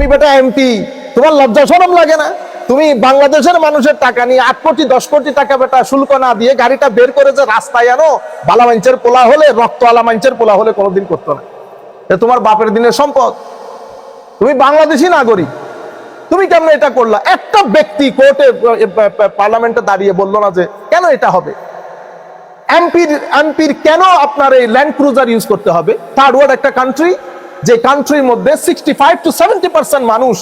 তুমি বেটা এমপি তোমার লজ্জা শরম লাগে না? তুমি বাংলাদেশের মানুষের টাকা নিয়ে আট কোটি, দশ কোটি টাকা বেটা শুল্ক না দিয়ে গাড়িটা বের করে যে রাস্তায় আনো, বালা মাঞ্চের পোলা হলে রক্ত আলা মাঞ্চের পোলা হলে কোনোদিন করতো না। এ তোমার বাপের দিনের সম্পদ। তুমি বাংলাদেশি নাগরিক। তুমি কেমন এটা করলা? একটা ব্যক্তি কোর্টে পার্লামেন্টে দাঁড়িয়ে বলল না যে, কেন এটা হবে? এমপির এমপির কেন আপনার এই ল্যান্ড ক্রুজার ইউজ করতে হবে? থার্ড ওয়ার্ল্ড একটা কান্ট্রি যে কান্ট্রির মধ্যে sixty five to seventy percent মানুষ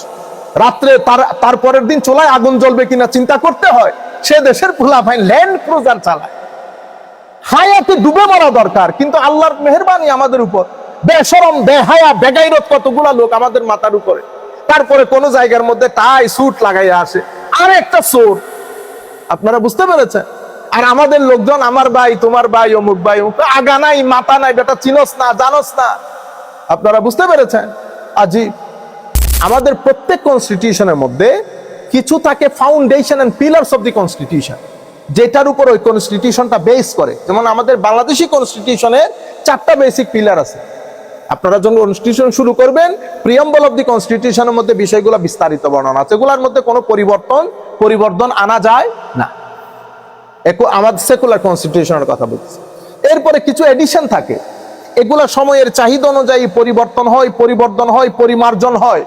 রাত্রে তার তারপরের দিন চোলায় আগুন জ্বলবে কিনা চিন্তা করতে হয়, সে দেশের পোলা ভাই ল্যান্ড ক্রুজার চালায়। হায়াতে ডুবে মরা দরকার, কিন্তু আল্লাহর মেহরবানি আমাদের উপর। বেসরম, বেহায়া, বেগাইরত কতগুলা লোক আমাদের মাথার উপরে। তারপরে কোন জায়গার মধ্যে টাই, স্যুট লাগাইয়া আসে। আর একটা সোর আপনারা বুঝতে পেরেছেন? আর আমাদের লোকজন, আমার ভাই, তোমার ভাই, অমুক ভাই, অমুক আগা নাই, মাথা নাই, বেটা চিনস না, জানস না। আপনারা বুঝতে পেরেছেন? আজি, আমাদের প্রত্যেক কনস্টিটিউশনের মধ্যে কিছু থাকে foundation and pillars of the constitution যেটার উপর ওই কনস্টিটিউশনটা বেস করে। যেমন আমাদের বাংলাদেশি কনস্টিটিউশনের চারটা বেসিক পিলার আছে। আপনারা যখন কনস্টিটিউশন শুরু করবেন প্রিয়ম্বল অফ দি কনস্টিটিউশনের মধ্যে বিষয়গুলো বিস্তারিত বর্ণনা আছে। এগুলোর মধ্যে কোনো পরিবর্তন পরিবর্তন আনা যায় না। একু- আমাদের সেকুলার কনস্টিটিউশনের কথা বলছি। এরপরে কিছু এডিশন থাকে। এগুলা সময়ের চাহিদা অনুযায়ী পরিবর্তন হয় পরিবর্তন হয়, পরিমার্জন হয়,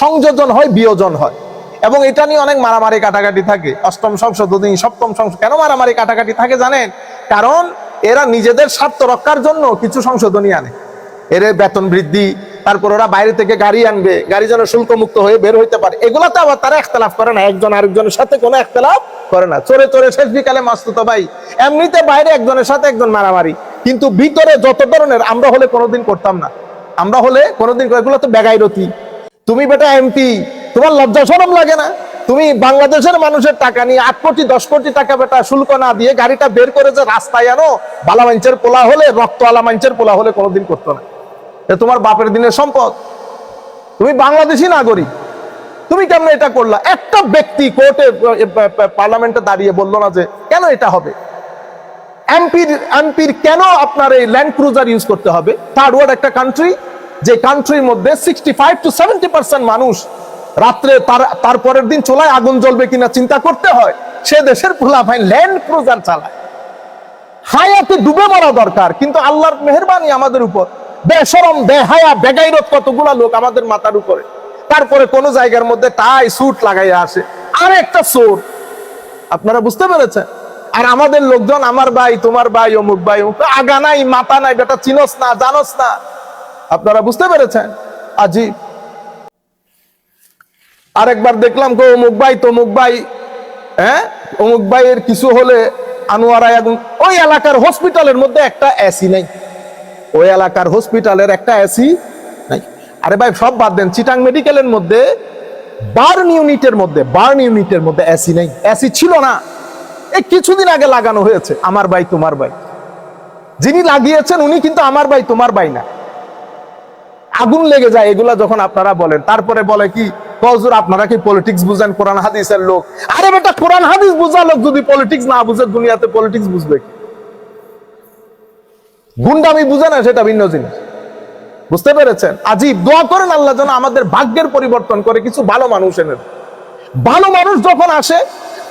সংযোজন হয়, বিয়োজন হয়। এবং এটা নিয়ে অনেক মারামারি কাটাকাটি থাকে। অষ্টম সংশোধনী সপ্তম সংশোধন কেন মারামারি কাটাকাটি থাকে জানেন? কারণ এরা নিজেদের স্বার্থ রক্ষার জন্য কিছু সংশোধনী আনে। এর বেতন বৃদ্ধি, তারপর ওরা বাইরে থেকে গাড়ি আনবে, গাড়ি যেন শুল্ক মুক্ত হয়ে বের হইতে পারে। এগুলাতে আবার তারা একতলাফ করে না। একজন আরেকজনের সাথে কোনো একতলাফ করে না। চোরে চোরে শেষ বিকালে মাস্তুতো ভাই। এমনিতে বাইরে একজনের সাথে একজন মারামারি। কিন্তু ভিতরে যত ধরনের, আমরা হলে কোনোদিন করতাম না। আমরা হলে কোনোদিন এগুলো তো বেগাইরতি তুমি বেটা এমপি তোমার লজ্জা শরম লাগে না? তুমি বাংলাদেশের মানুষের টাকা নিয়ে আট কোটি, দশ কোটি টাকা বেটা শুল্ক না দিয়ে গাড়িটা বের করে যে রাস্তায় আনো, বালা মাঞ্চের পোলা হলে রক্ত আলা মাঞ্চের পোলা হলে কোনোদিন করতো না। এ তোমার বাপের দিনের সম্পদ। তুমি বাংলাদেশি নাগরিক। তুমি কেমন এটা করলা? একটা ব্যক্তি কোর্টে পার্লামেন্টে দাঁড়িয়ে বলল না যে, কেন এটা হবে? এমপির এমপির কেন আপনার এই ল্যান্ড ক্রুজার ইউজ করতে হবে? থার্ড ওয়ার্ল্ড একটা কান্ট্রি যে কান্ট্রির মধ্যে sixty five to seventy percent মানুষ রাত্রে তার তারপরের দিন চোলায় আগুন জ্বলবে কিনা চিন্তা করতে হয়। সে দেশের ভাই ল্যান্ড ক্রুজার চালায়। হায়াতে ডুবে মরা দরকার, কিন্তু আল্লাহর মেহরবানি আমাদের উপর। বেসরম, বেহায়া, বেগাইরত কতগুলা লোক আমাদের মাথার উপরে। তারপরে কোন জায়গার মধ্যে টাই স্যুট লাগাইয়া আসে। আর একটা সোর আপনারা বুঝতে পেরেছেন? আর আমাদের লোকজন আমার ভাই, তোমার ভাই, অমুক ভাই, অমুক আগা নাই, মাথা নাই, বেটা, চিনস না, জানস না। আপনারা বুঝতে পেরেছেন? আজি। আরেকবার দেখলাম গো, অমুক ভাই, তমুক ভাই হ্যাঁ? অমুক ভাইয়ের কিছু হলে আনোয়ারায় আগুন ওই এলাকার হসপিটালের মধ্যে একটা এসি নাই। ওই এলাকার হসপিটালের একটা এসি নাই। আরে ভাই, সব বাদ দেন, চিটাং মেডিকেলের মধ্যে বার্ন ইউনিটের মধ্যে, বার্ন ইউনিটের মধ্যে এসি নাই। এসি ছিল না। এই কিছুদিন আগে লাগানো হয়েছে, আমার ভাই, তোমার ভাই। যিনি লাগিয়েছেন, উনি কিন্তু আমার ভাই, তোমার ভাই না। আগুন লেগে যায়, এগুলা যখন আপনারা বলেন, তারপরে বলে কি কজুর আপনারা কি পলিটিক্স বুঝেন? কোরআন, হাদিসের লোক? আরে বেটা, কোরআন, হাদিস বুঝা লোক যদি পলিটিক্স না বুঝে, দুনিয়াতে পলিটিক্স বুঝবে কি? গুন্ডামি বুঝে না, সেটা ভিন্ন জিনিস। বুঝতে পেরেছেন? আজিব, দোয়া করেন আল্লাহ যেন আমাদের ভাগ্যের পরিবর্তন করে কিছু ভালো মানুষ এনে ভালো মানুষ যখন আসে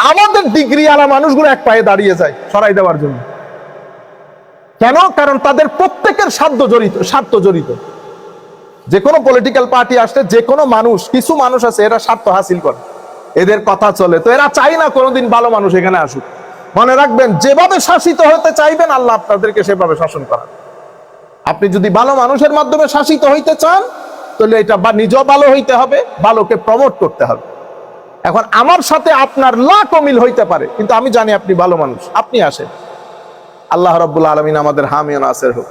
আমাদের ডিগ্রি আলা মানুষগুলো এক পায়ে দাঁড়িয়ে যায় সরাই দেওয়ার জন্য। কেন? কারণ তাদের প্রত্যেকের স্বার্থ জড়িত স্বার্থ জড়িত। যে কোনো পলিটিক্যাল পার্টি আসলে যে কোনো মানুষ, কিছু মানুষ আছে, এরা স্বার্থ হাসিল করে। এদের কথা চলে। তো এরা চাই না কোনোদিন ভালো মানুষ এখানে আসুক। মনে রাখবেন, যেভাবে শাসিত হতে চাইবেন, আল্লাহ আপনাদেরকে সেভাবে শাসন করা আপনি যদি ভালো মানুষের মাধ্যমে শাসিত হইতে চান, তাহলে এটা বা নিজেও ভালো হইতে হবে, ভালোকে প্রমোট করতে হবে। এখন আমার সাথে আপনার লাখ মিল হইতে পারে, কিন্তু আমি জানি আপনি ভালো মানুষ। আপনি আসেন। আল্লাহ রব্বুল আলমিন আমাদের হামিয়ান আসের হোক।